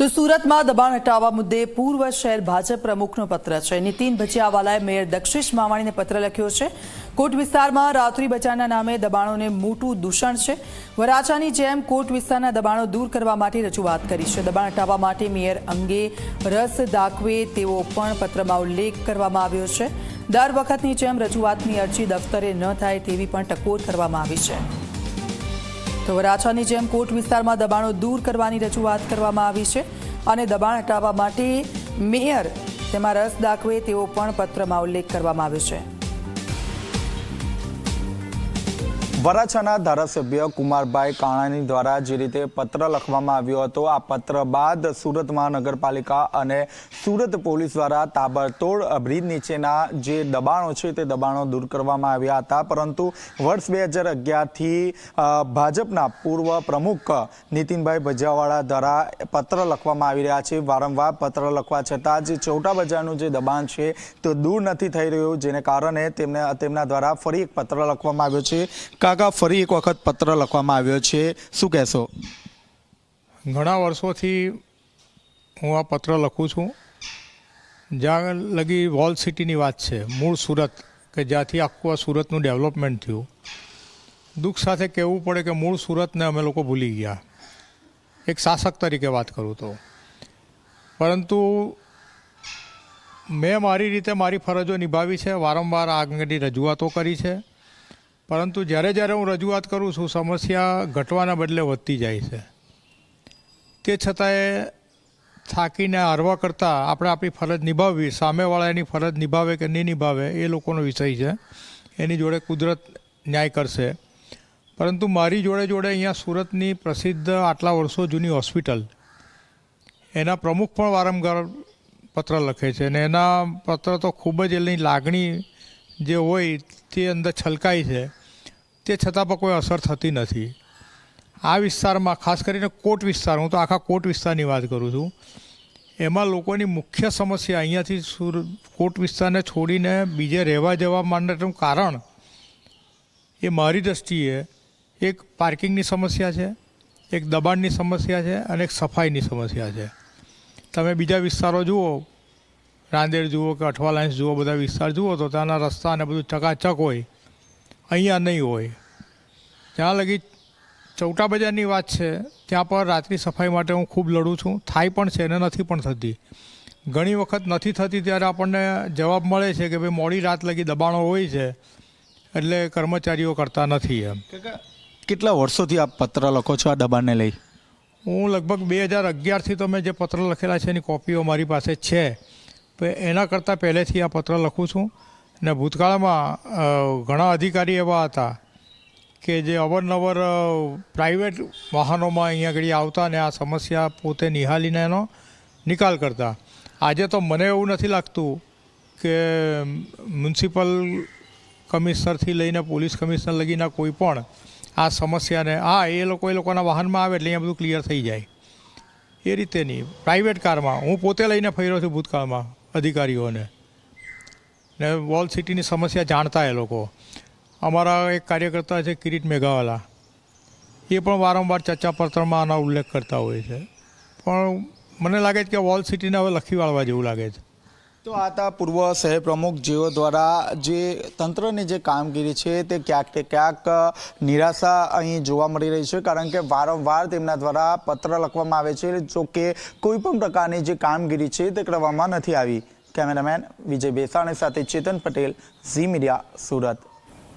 તો સુરતમાં દબાણ હટાવવા મુદ્દે પૂર્વ શહેર ભાજપ પ્રમુખનો પત્ર છે. નીતિન ભચિયાવાલાએ મેયર દક્ષિશ માવાણીને પત્ર લખ્યો છે. કોટ વિસ્તારમાં રાત્રિ બચાવના નામે દબાણોને મોટું દૂષણ છે. વરાછાની જેમ કોટ વિસ્તારના દબાણો દૂર કરવા માટે રજૂઆત કરી છે. દબાણ હટાવવા માટે મેયર અંગે રસ દાખવે તેવો પણ પત્રમાં ઉલ્લેખ કરવામાં આવ્યો છે. દર વખતની જેમ રજૂઆતની અરજી દફતરે ન થાય તેવી પણ ટકોર કરવામાં આવી છે. તો વરાછાની જેમ કોટ વિસ્તારમાં દબાણો દૂર કરવાની રજૂઆત કરવામાં આવી છે અને દબાણ હટાવવા માટે મેયર તેમાં રસ દાખવે તેવો પણ પત્રમાં ઉલ્લેખ કરવામાં આવ્યો છે. વરાછાના ધારાસભ્ય કુમારભાઈ કાણાની દ્વારા જે રીતે પત્ર લખવામાં આવ્યો હતો, આ પત્ર બાદ સુરત મહાનગરપાલિકા અને સુરત પોલીસ દ્વારા તાબડતોડ બ્રિજ નીચેના જે દબાણો છે તે દબાણો દૂર કરવામાં આવ્યા હતા. પરંતુ વર્ષ બે હજાર અગિયારથી ભાજપના પૂર્વ પ્રમુખ નીતિનભાઈ ભજાવાળા દ્વારા પત્ર લખવામાં આવી રહ્યા છે. વારંવાર પત્ર લખવા છતાં જે ચૌટા બજારનું જે દબાણ છે તે દૂર નથી થઈ રહ્યું, જેને કારણે તેમને, તેમના દ્વારા ફરી એક પત્ર લખવામાં આવ્યો છે. કાકા, ફરી એક વખત પત્ર લખવામાં આવ્યો છે. શું કહેશો? ઘણા વર્ષોથી હું આ પત્ર લખું છું. જ્યાં લગી વોલ સિટીની વાત છે, મૂળ સુરત, કે જ્યાંથી આખું આ સુરતનું ડેવલપમેન્ટ થયું. દુઃખ સાથે કહેવું પડે કે મૂળ સુરતને અમે લોકો ભૂલી ગયા. એક શાસક તરીકે વાત કરું તો. પરંતુ મેં મારી રીતે મારી ફરજો નિભાવી છે, વારંવાર આ અંગેની રજૂઆતો કરી છે. પરંતુ જ્યારે જ્યારે હું રજૂઆત કરું છું, સમસ્યા ઘટવાના બદલે વધતી જાય છે. તે છતાંય થાકીને હારવા કરતાં આપણે આપણી ફરજ નિભાવવી સામેવાળા એની ફરજ નિભાવે કે નહીં નિભાવે, એ લોકોનો વિષય છે. એની જોડે કુદરત ન્યાય કરશે. પરંતુ મારી જોડે જોડે અહીંયા સુરતની પ્રસિદ્ધ આટલા વર્ષો જૂની હોસ્પિટલ, એના પ્રમુખ પણ વારંવાર પત્ર લખે છે અને એના પત્ર તો ખૂબ જ એની લાગણી જે હોય તે અંદર છલકાય છે, તે છતાં પણ કોઈ અસર થતી નથી. આ વિસ્તારમાં, ખાસ કરીને કોટ વિસ્તાર, હું તો આખા કોટ વિસ્તારની વાત કરું છું, એમાં લોકોની મુખ્ય સમસ્યા અહીંયાથી સુર, કોટ વિસ્તારને છોડીને બીજે રહેવા જવા માટેનું કારણ, એ મારી દૃષ્ટિએ એક પાર્કિંગની સમસ્યા છે, એક દબાણની સમસ્યા છે અને એક સફાઈની સમસ્યા છે. તમે બીજા વિસ્તારો જુઓ રાંદેર જુઓ કે અઠવા લાઇન્સ જુઓ બધા વિસ્તાર જુઓ તો ત્યાંના રસ્તા અને બધું ચકાચક હોય અહીંયા નહીં હોય. ત્યાં લગી ચૌટા બજારની વાત છે ત્યાં પર રાત્રિ સફાઈ માટે હું ખૂબ લડું છું. થાય પણ છે અને નથી પણ થતી. ઘણી વખત નથી થતી ત્યારે આપણને જવાબ મળે છે કે ભાઈ મોડી રાત લગી દબાણો હોય છે એટલે કર્મચારીઓ કરતા નથી એમ. કેટલા વર્ષોથી આપ પત્ર લખો છો આ દબાણને લઈ? હું લગભગ બે હજાર અગિયારથી તો મેં જે પત્ર લખેલા છે એની કોપીઓ મારી પાસે છે. એના કરતાં પહેલેથી આ પત્ર લખું છું. ને ભૂતકાળમાં ઘણા અધિકારી એવા હતા કે જે અવરનવર પ્રાઇવેટ વાહનોમાં અહીંયા આગળ આવતા ને આ સમસ્યા પોતે નિહાળીને એનો નિકાલ કરતા. આજે તો મને એવું નથી લાગતું કે મ્યુનિસિપલ કમિશનરથી લઈને પોલીસ કમિશનર લગીના કોઈ પણ આ સમસ્યાને હા એ લોકો એ લોકોના વાહનમાં આવે એટલે અહીંયા બધું ક્લિયર થઈ જાય. એ રીતે નહીં. પ્રાઇવેટ કારમાં. હું પોતે લઈને ફર્યો છું ભૂતકાળમાં. અધિકારીઓને. ને વોલ સિટીની સમસ્યા જાણતા એ લોકો. અમારા એક કાર્યકર્તા છે કિરીટ મેઘાવાલા. એ પણ વારંવાર ચર્ચા પત્રમાં આનો ઉલ્લેખ કરતા હોય છે. પણ મને લાગે છે કે વોલ સિટીને હવે લખી વાળવા જેવું લાગે છે. તો આ હતા પૂર્વ શહેર પ્રમુખ જેઓ દ્વારા જે તંત્રની જે કામગીરી છે તે ક્યાંક કે ક્યાંક નિરાશા અહીં જોવા મળી રહી છે કારણ કે વારંવાર તેમના દ્વારા પત્ર લખવામાં આવે છે જો કે કોઈ પણ પ્રકારની જે કામગીરી છે તે કરવામાં નથી આવી. કેમેરામેન વિજય બેસાણી સાથે ચેતન પટેલ, ઝી મીડિયા, સુરત.